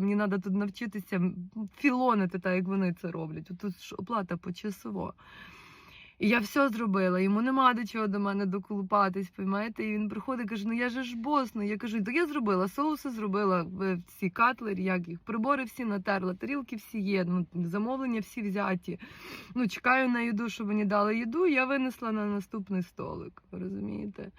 мені треба тут навчитися філонити, так як вони це роблять. Тут ж оплата почасово. І я все зробила, йому нема до чого до мене доколупатись, поймаєте? І він приходить і каже: ну я же ж бос, ну я кажу, так я зробила, соуси зробила, всі カ тлері, як їх, прибори всі натерла, тарілки всі є, ну, замовлення всі взяті. Ну, чекаю на їду, щоб мені дали їду, я винесла на наступний столик, розумієте?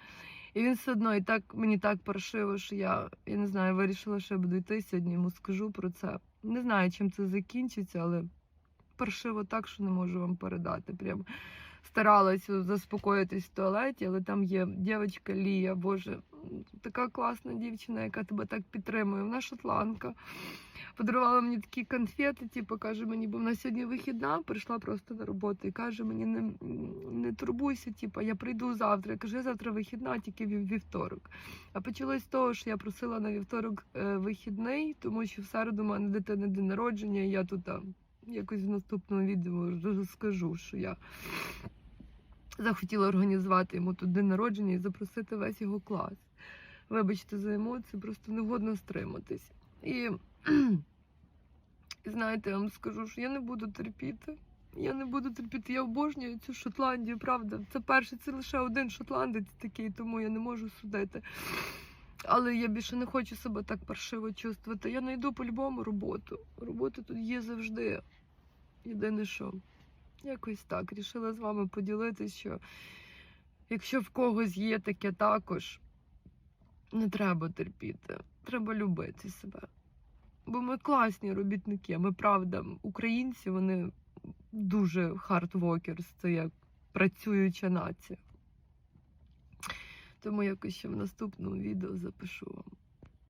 І він все одно і так мені так паршиво, що я, я не знаю, вирішила, що я буду йти сьогодні, йому скажу про це. Не знаю, чим це закінчиться, але паршиво так, що не можу вам передати. Прям старалась заспокоїтись в туалеті, але там є дівчинка Лія, Боже, така класна дівчина, яка тебе так підтримує. Вона шотландка. Подарувала мені такі конфети, типу, каже мені, бо вона сьогодні вихідна, прийшла просто на роботу і каже мені, не, не турбуйся, типу, я прийду завтра. Я кажу, я завтра вихідна, тільки вів- вівторок. А почалось з того, що я просила на вівторок е, вихідний, тому що в середу у мене дитини день народження, і я тут там якось в наступному відео розкажу, що я захотіла організувати йому тут день народження і запросити весь його клас. Вибачте за емоції, просто не годно стриматись. І, знаєте, я вам скажу, що я не буду терпіти. Я не буду терпіти. Я обожнюю цю Шотландію, правда. Це перший, це лише один шотландець такий, тому я не можу судити. Але я більше не хочу себе так паршиво чувствувати. Я знайду по-любому роботу. Робота тут є завжди. Єдине, що якось так рішила з вами поділитися, що якщо в когось є таке також, не треба терпіти, треба любити себе. Бо ми класні робітники, ми правда, українці, вони дуже хардвокерс, це як працююча нація. Тому якось ще в наступному відео запишу вам.